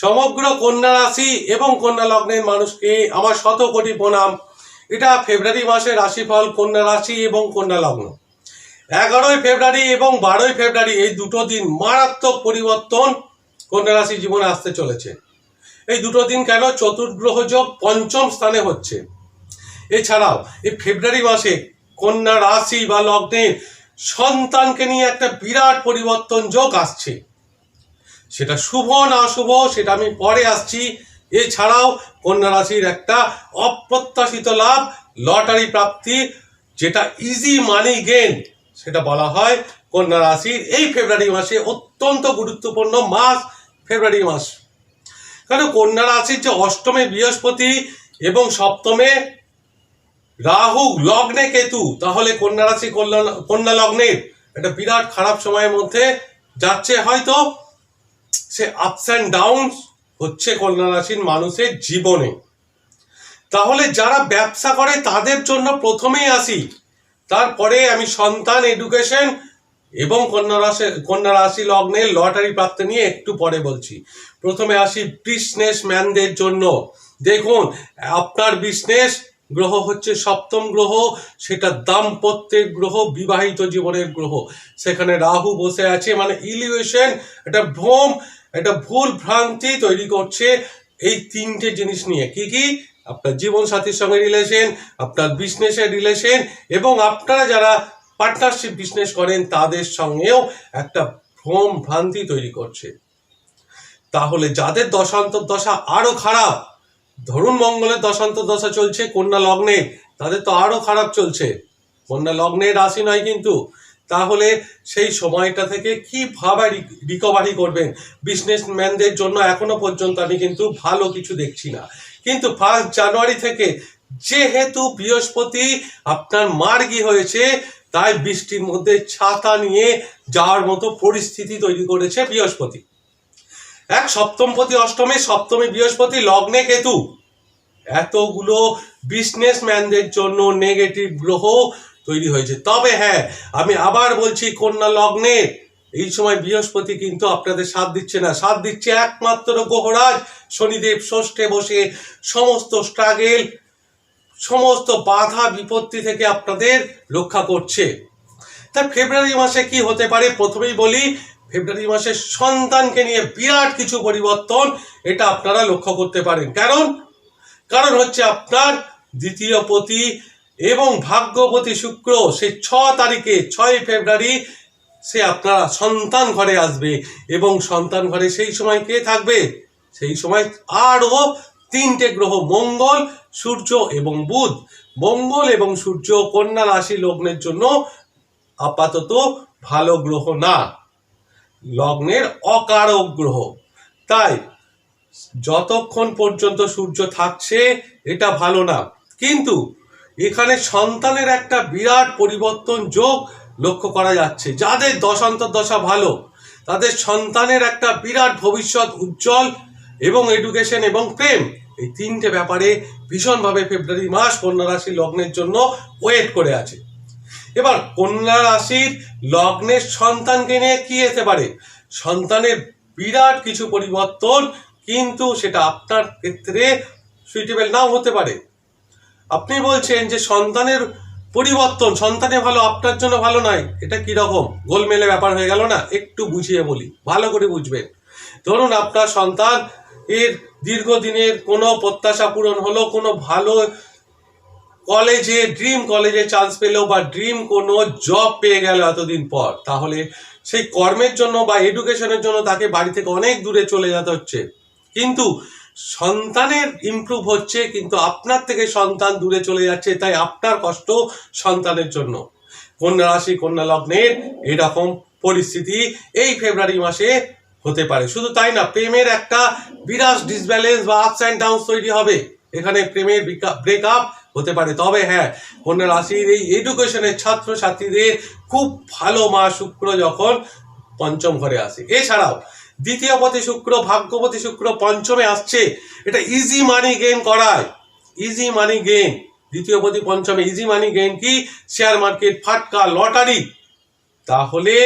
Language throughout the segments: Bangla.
সমগ্র কন্যা রাশি এবং কন্যা লগ্নের মানুষকে আমার শত কোটি প্রণাম। এটা ফেব্রুয়ারি মাসের রাশিফল, কন্যা রাশি এবং কন্যা লগ্ন। এগারোই ফেব্রুয়ারি এবং বারোই ফেব্রুয়ারি এই দুটো দিন মারাত্মক পরিবর্তন কন্যা রাশি জীবনে আসতে চলেছে। এই দুটো দিন কেন? চতুর্গ্রহ যোগ পঞ্চম স্থানে হচ্ছে। এছাড়াও এই ফেব্রুয়ারি মাসে কন্যা রাশি বা লগ্নের সন্তানকে নিয়ে একটা বিরাট পরিবর্তন যোগ আসছে। সেটা শুভ না শুভ, সেটা আমি পরে আসছি। এছাড়াও কন্যা রাশির একটা অপ্রত্যাশিত লাভ, লটারি প্রাপ্তি, যেটা ইজি মানি গেন সেটা বলা হয় কন্যা রাশির। এই ফেব্রুয়ারি মাসে অত্যন্ত গুরুত্বপূর্ণ মাস ফেব্রুয়ারি মাস। কারণ কন্যা রাশির যে অষ্টমে বৃহস্পতি এবং সপ্তমে রাহু, লগ্নে কেতু, তাহলে কন্যা রাশি কন্যা লগ্নের একটা বিরাট খারাপ সময়ের মধ্যে যাচ্ছে। হয়তো সে আপস অ্যান্ড ডাউন হচ্ছে কন্যা রাশির মানুষের জীবনে। তাহলে যারা ব্যবসা করে তাদের জন্য প্রথমেই আসি। তারপরে আমি সন্তান এডুকেশন এবং কন্যা রাশি কন্যা রাশি লগ্নের লটারি প্রাপ্তি নিয়ে একটু পরে বলছি। প্রথমে আসি বিজনেস ম্যানদের জন্য। দেখুন, আপনার বিজনেস গ্রহ হচ্ছে সপ্তম গ্রহ, সেটা দাম্পত্যের গ্রহ, বিবাহিত জীবনের গ্রহ। সেখানে রাহু বসে আছে মানে ইলিউশন একটা ভ্রম, একটা ভুল ভ্রান্তি তৈরি করছে এই তিনটে জিনিস নিয়ে। কি কি? আপনার জীবন সাথীর সঙ্গে রিলেশন আপনার বিজনেসের রিলেশন এবং আপনারা যারা পার্টনারশিপ বিজনেস করেন, তাদের সঙ্গেও একটা ভ্রম ভ্রান্তি তৈরি করছে। তাহলে যাদের দশান্তর দশা আরও খারাপ ধরুন মঙ্গলের দশান্ত দশা চলছে, কন্যা লগ্নে, তাদের তো আরও খারাপ চলছে। কন্যা লগ্নের রাশি নয় কিন্তু। তাহলে সেই সময়টা থেকে কীভাবে রিকভারি করবেন? বিজনেসম্যানদের জন্য এখনও পর্যন্ত আমি কিন্তু ভালো কিছু দেখছি না। কিন্তু ফার্স্ট জানুয়ারি থেকে যেহেতু বৃহস্পতি আপনার মার্গী হয়েছে, তাই বৃষ্টির মধ্যে ছাতা নিয়ে যাওয়ার মতো পরিস্থিতি তৈরি করেছে বৃহস্পতি। এক সপ্তমপতি অষ্টমে, সপ্তমী বৃহস্পতি লগ্নে কেতু। এতগুলো বিজনেসম্যানদের জন্য নেগেটিভ গ্রহ তৈরি হয়েছে। তবে হ্যাঁ আমি আবার বলছি, কন্যা লগ্নে এই সময় বৃহস্পতি কিন্তু আপনাদের সাথ দিচ্ছে না। সাথ দিচ্ছে একমাত্র গ্রহরাজ শনিদেব ষষ্ঠে বসে সমস্ত স্ট্রাগেল সমস্ত বাধা বিপত্তি থেকে আপনাদের রক্ষা করছে। তা ফেব্রুয়ারি মাসে কি হতে পারে? প্রথমেই বলি, ফেব্রুয়ারি মাসে সন্তানকে নিয়ে বিরাট কিছু পরিবর্তন, এটা আপনারা লক্ষ্য করতে পারেন। কারণ কারণ হচ্ছে আপনার দ্বিতীয় পতি এবং ভাগ্যপতি শুক্র, সে ছ তারিখে ছয় ফেব্রুয়ারি সে আপনার সন্তান ঘরে আসবে এবং সন্তান ঘরে সেই সময় কে থাকবে? সেই সময় আরও তিনটে গ্রহ, মঙ্গল, সূর্য এবং বুধ। মঙ্গল এবং সূর্য কন্যা রাশি লগ্নের জন্য আপাতত ভালো গ্রহ না। লগ্নের অকারক গ্রহ। তাই যতক্ষণ পর্যন্ত সূর্য থাকছে, এটা ভালো না। কিন্তু এখানে সন্তানের একটা বিরাট পরিবর্তন যোগ লক্ষ্য করা যাচ্ছে। যাদের দশান্তর দশা ভালো, তাদের সন্তানের একটা বিরাট ভবিষ্যৎ উজ্জ্বল এবং এডুকেশন এবং প্রেম। এই তিনটে ব্যাপারে ভীষণভাবে ফেব্রুয়ারি মাস কন্যা রাশি লগ্নের জন্য ওয়েট করে আছে। এবার কন্যা রাশির লগ্নের সন্তানকে নিয়ে কি যেতে পারে? সন্তানের বিরাট কিছু পরিবর্তন কিন্তু সেটা আপনার ক্ষেত্রে সুইটেবল নাও হতে পারে। আপনি বলছেন যে সন্তানের পরিবর্তন, সন্তানে ভালো, আপনার জন্য ভালো নয়, এটা কি রকম? গোলমেলে ব্যাপার হয়ে গেল না? একটু বুঝিয়ে বলি, ভালো করে বুঝবেন। ধরুন আপনার সন্তান এর দীর্ঘদিনের কোনো প্রত্যাশা পূরণ হলো, কোনো ভালো কলেজে ড্রিম কলেজে চান্স পেল বা ড্রিম কোনো জব পেয়ে গেল এতদিন পর, তাহলে সেই কর্মের জন্য বা এডুকেশনের জন্য তাকে বাড়ি থেকে অনেক দূরে চলে যেতে হচ্ছে। কিন্তু সন্তানের ইমপ্রুভ হচ্ছে, কিন্তু আপনার থেকে সন্তান দূরে চলে যাচ্ছে, তাই আপনার কষ্ট সন্তানের জন্য। কন্যা রাশি, কন্যা লগ্নের এরকম পরিস্থিতি এই ফেব্রুয়ারি মাসে হতে পারে। শুধু তাই না, প্রেমের একটা বিরাট ডিসব্যালেন্স বা আপস অ্যান্ড ডাউন তৈরি হবে। এখানে প্রেমের ব্রেকআপ হতে পারে। তবে হ্যাঁ কন্যা রাশির এই এডুকেশনের ছাত্রছাত্রীদের খুব ভালো মা শুক্র যখন পঞ্চম ঘরে আসে। এছাড়াও দ্বিতীয় পথে শুক্র, ভাগ্যপতি শুক্র পঞ্চমে আসছে। এটা ইজি মানি গেইন করায়। ইজি মানি গেইন দ্বিতীয় পতি পঞ্চমে ইজি মানি গেইন কি? শেয়ার মার্কেট ফাটকা, লটারি। তাহলে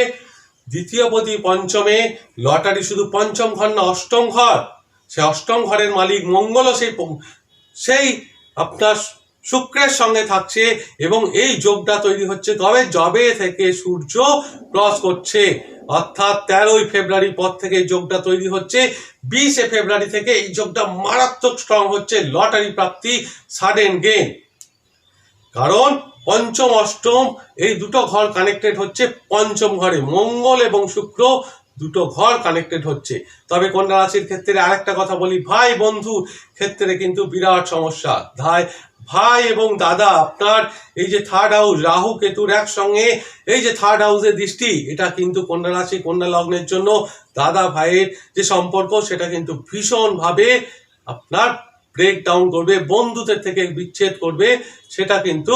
দ্বিতীয় পতি পঞ্চমে লটারি শুধু পঞ্চম ঘর না, অষ্টম ঘর। সে অষ্টম ঘরের মালিক মঙ্গলও সেই সেই আপনার শুক্রের সঙ্গে থাকছে এবং এই যোগটা তৈরি হচ্ছে তবে জবে থেকে সূর্য ক্রস করছে। অর্থাৎ তেরোই ফেব্রুয়ারি পর থেকে এই যোগটা তৈরি হচ্ছে। বিশে ফেব্রুয়ারি থেকে এই যোগটা মারাত্মক স্ট্রং হচ্ছে, লটারি প্রাপ্তি সাডেন গেন কারণ পঞ্চম অষ্টম, এই দুটো ঘর কানেক্টেড হচ্ছে পঞ্চম ঘরে, মঙ্গল এবং শুক্র দুটো ঘর কানেক্টেড হচ্ছে। তবে কন্যা রাশির ক্ষেত্রে আরেকটা কথা বলি, ভাই বন্ধু ক্ষেত্রে কিন্তু বিরাট সমস্যা। ধাই ভাই এবং দাদা, আপনার এই যে থার্ড হাউস রাহু, কেতুর একসঙ্গে, এই যে থার্ড হাউসের দৃষ্টি, এটা কিন্তু কন্যা রাশি, কন্যা লগ্নের জন্য দাদা ভাইয়ের যে সম্পর্ক, সেটা কিন্তু ভীষণভাবে আপনার ব্রেক ডাউন করবে, বন্ধুদের থেকে বিচ্ছেদ করবে, সেটা কিন্তু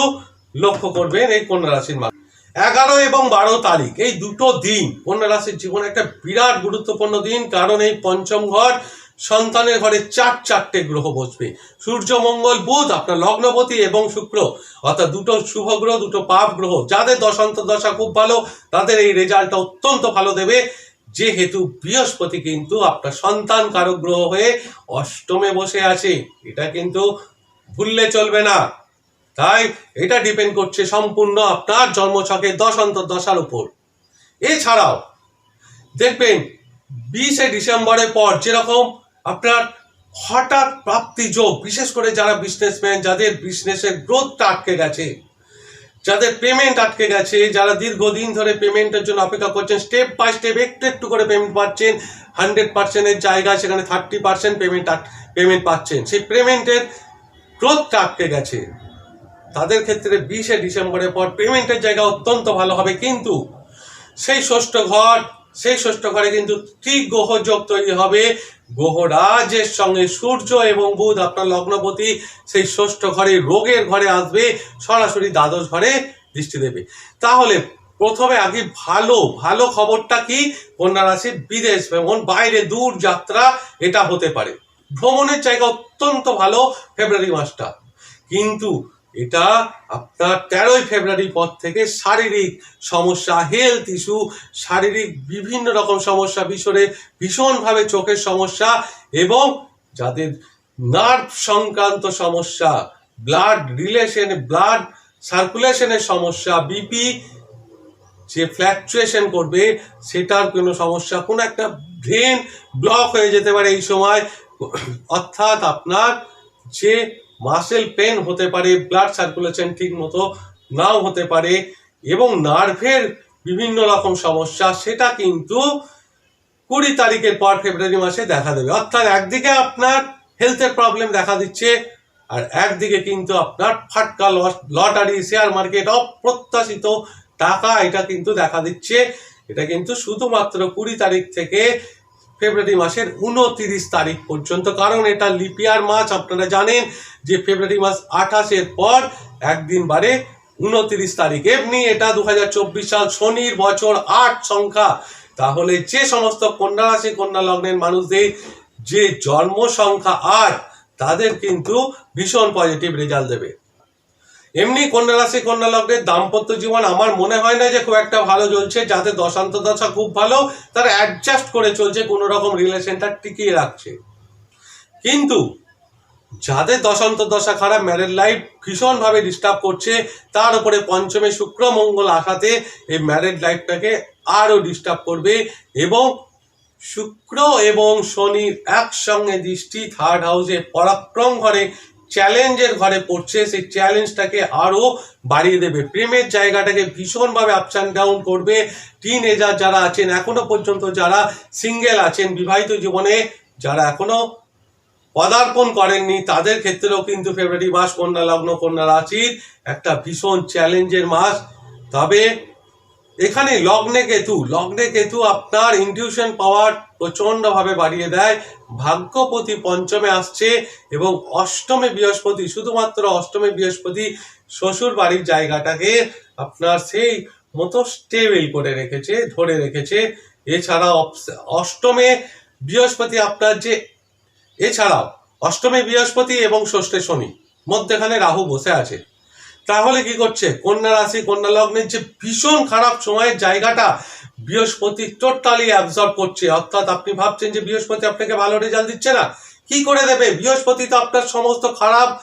লক্ষ্য করবেন এই কন্যা রাশির মানুষ এগারো এবং বারো তারিখ, এই দুটো দিন। কন্যা রাশির জীবনে একটা বিরাট গুরুত্বপূর্ণ দিন, কারণ এই পঞ্চম ঘর সন্তানের ঘরে চার চারটে গ্রহ বসবে। সূর্য, মঙ্গল, বুধ, আপনার লগ্নপতি এবং শুক্র। অর্থাৎ দুটো শুভ গ্রহ, দুটো পাপ গ্রহ। যাদের দশান্ত দশা খুব ভালো, তাদের এই রেজাল্টটা অত্যন্ত ভালো দেবে। যেহেতু বৃহস্পতি কিন্তু আপনার সন্তান কারক গ্রহ হয়ে অষ্টমে বসে আছে। এটা কিন্তু ভুললে চলবে না। তাই এটা ডিপেন্ড করছে সম্পূর্ণ আপনার জন্মছকের দশান্ত দশার উপর। এছাড়াও, দেখবেন বিশে ডিসেম্বরের পর যেরকম আপনার হঠাৎ প্রাপ্তি যোগ, বিশেষ করে যারা বিজনেসম্যান যাদের বিজনেসের গ্রোথটা আটকে গেছে, যাদের পেমেন্ট আটকে গেছে, যারা দীর্ঘদিন ধরে পেমেন্টের জন্য অপেক্ষা করছেন স্টেপ বাই স্টেপ একটু একটু করে পেমেন্ট পাচ্ছেন হান্ড্রেড পার্সেন্টের জায়গায় সেখানে থার্টি পার্সেন্ট পেমেন্ট পেমেন্ট পাচ্ছেন, সেই পেমেন্টের গ্রোথটা আটকে গেছে। তাদের ক্ষেত্রে বিশে ডিসেম্বরের পর পেমেন্টের জায়গা অত্যন্ত ভালো হবে, কিন্তু সেই ষষ্ঠ ঘর, সেই ষষ্ঠ ঘরে কিন্তু ঠিক গ্রহ যোগ তৈরি হবে। গ্রহরাজের সঙ্গে সূর্য এবং বুধ, আপনার লগ্নপতি, সেই ষষ্ঠ ঘরে রোগের ঘরে আসবে, সরাসরি দ্বাদশ ঘরে দৃষ্টি দেবে। তাহলে প্রথমে আগে ভালো ভালো খবরটা কি? কন্যা রাশির বিদেশ ভ্রমণ, বাইরে দূর যাত্রা, এটা হতে পারে। ভ্রমণের জায়গা অত্যন্ত ভালো, ফেব্রুয়ারি মাসটা। কিন্তু এটা আপনার তেরোই ফেব্রুয়ারি পর থেকে শারীরিক সমস্যা হেলথ ইস্যু শারীরিক বিভিন্ন রকম সমস্যা বিশরে ভীষণভাবে চোখের সমস্যা এবং যাদের নার্ভ সংক্রান্ত সমস্যা ব্লাড রিলেশন ব্লাড সার্কুলেশনের সমস্যা বিপি যে ফ্ল্যাকচুয়েশন করবে, সেটার কোনো সমস্যা, কোনো একটা ব্রেন ব্লক হয়ে যেতে পারে এই সময়। অর্থাৎ আপনার যে মাসেল পেন হতে পারে ব্লাড সার্কুলেশন ঠিক মতো নাও হতে পারে এবং নার্ভের বিভিন্ন রকম সমস্যা সেটা কিন্তু কুড়ি তারিখের পর ফেব্রুয়ারি মাসে দেখা দেবে। অর্থাৎ একদিকে আপনার হেলথের প্রবলেম দেখা দিচ্ছে আর একদিকে কিন্তু আপনার ফাটকা লটারি শেয়ার মার্কেট অপ্রত্যাশিত টাকা এটা কিন্তু দেখা দিচ্ছে। এটা কিন্তু শুধুমাত্র কুড়ি তারিখ থেকে ফেব্রুয়ারি মাসের উনতিরিশ তারিখ পর্যন্ত। কারণ এটা লিপিয়ার মাস আপনারা জানেন যে ফেব্রুয়ারি মাস আঠাশের পর একদিন বারে উনতিরিশ তারিখ। এমনি এটা দু হাজার চব্বিশ সাল শনির বছর আট সংখ্যা। তাহলে যে সমস্ত কন্যা রাশি, কন্যা লগ্নের মানুষদের যে জন্ম সংখ্যা আট, তাদের কিন্তু ভীষণ পজিটিভ রেজাল্ট দেবে। এমনি কন্যা রাশি কন্যা লগ্নের দাম্পত্য জীবন আমার মনে হয় না যে খুব একটা ভালো চলছে যাদের দশান্ত দশা খুব ভালো, তারা অ্যাডজাস্ট করে চলছে, কোনো রকম রিলেশনটা টিকিয়ে রাখছে। কিন্তু যাদের দশান্ত দশা খারাপ ম্যারেড লাইফ ভীষণভাবে ডিস্টার্ব করছে, তার উপরে পঞ্চমে শুক্র মঙ্গল আসাতে এই ম্যারেড লাইফটাকে আরও ডিস্টার্ব করবে এবং শুক্র এবং শনির একসঙ্গে দৃষ্টি থার্ড হাউসে পরাক্রম ঘরে চ্যালেঞ্জের ঘরে পড়ছে, সেই চ্যালেঞ্জটাকে আরও বাড়িয়ে দেবে। প্রেমের জায়গাটাকে ভীষণভাবে আপস অ্যান্ড ডাউন করবে। টিন এজার যারা আছেন, এখনও পর্যন্ত যারা সিঙ্গেল আছেন, বিবাহিত জীবনে যারা এখনও পদার্পণ করেননি, তাদের ক্ষেত্রেও কিন্তু ফেব্রুয়ারি মাস কন্যা লগ্ন কন্যা রাশির একটা ভীষণ চ্যালেঞ্জের মাস। তবে এখানে লগ্নে কেতু লগ্নে কেতু আপনার ইনটিউশন পাওয়ার প্রচণ্ডভাবে বাড়িয়ে দেয়। ভাগ্যপতি পঞ্চমে আসছে এবং অষ্টমে বৃহস্পতি, শুধুমাত্র অষ্টমে বৃহস্পতি শ্বশুর বাড়ির জায়গাটাকে আপনার সেই মতো স্টেবল করে রেখেছে, ধরে রেখেছে। এছাড়া অষ্টমে বৃহস্পতি আপনার যে, এছাড়াও অষ্টমে বৃহস্পতি এবং ষষ্ঠে শনি, মধ্যেখানে রাহু বসে আছে। তাহলে কি করছে? কন্যা রাশি, কন্যা লগ্নের যে ভীষণ খারাপ সময়ের জায়গাটা বৃহস্পতি টোটালি অ্যাবজর্ব করছে। অর্থাৎ আপনি ভাবছেন যে বৃহস্পতি আপনাকে ভালো রেজাল্ট দিচ্ছে না। কি করে দেবে? বৃহস্পতি তো আপনার সমস্ত খারাপ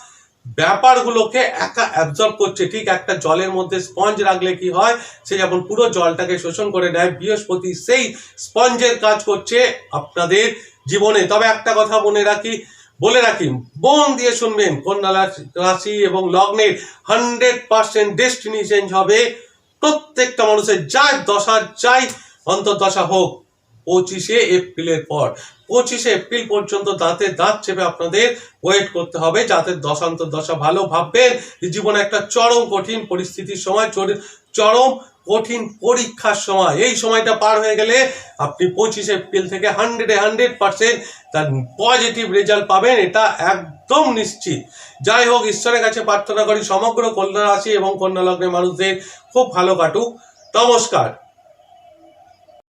ব্যাপারগুলোকে একা অ্যাবজর্ব করছে। ঠিক একটা জলের মধ্যে স্পঞ্জ রাখলে কি হয়? সে যেমন পুরো জলটাকে শোষণ করে নেয়, বৃহস্পতি সেই স্পঞ্জের কাজ করছে আপনাদের জীবনে। তবে একটা কথা মনে রাখি, বলে রাখি, মন দিয়ে শুনবেন। কন্যা রাশি- রাশি এবং লগ্নের হান্ড্রেড পার্সেন্ট ডেস্টিনি চেঞ্জ হবে। প্রত্যেকটা মানুষের যাই দশা যাই অন্তর্দশা হোক পঁচিশে এপ্রিলের পর। পঁচিশে এপ্রিল পর্যন্ত দাঁতে দাঁত চেপে আপনাদের ওয়েট করতে হবে। যাতে দশান্তর দশা ভালো ভাববেন জীবনে একটা চরম কঠিন পরিস্থিতির সময়, চর- চরম কঠিন পরীক্ষার সময়। এই সময়টা পার হয়ে গেলে আপনি পঁচিশে এপ্রিল থেকে হান্ড্রেডে হান্ড্রেড পার্সেন্ট তার পজিটিভ রেজাল্ট পাবেন, এটা একদম নিশ্চিত। যাই হোক, ঈশ্বরের কাছে প্রার্থনা করি, সমগ্র কন্যা রাশি এবং কন্যা লগ্নের মানুষদের খুব ভালো কাটুক। নমস্কার।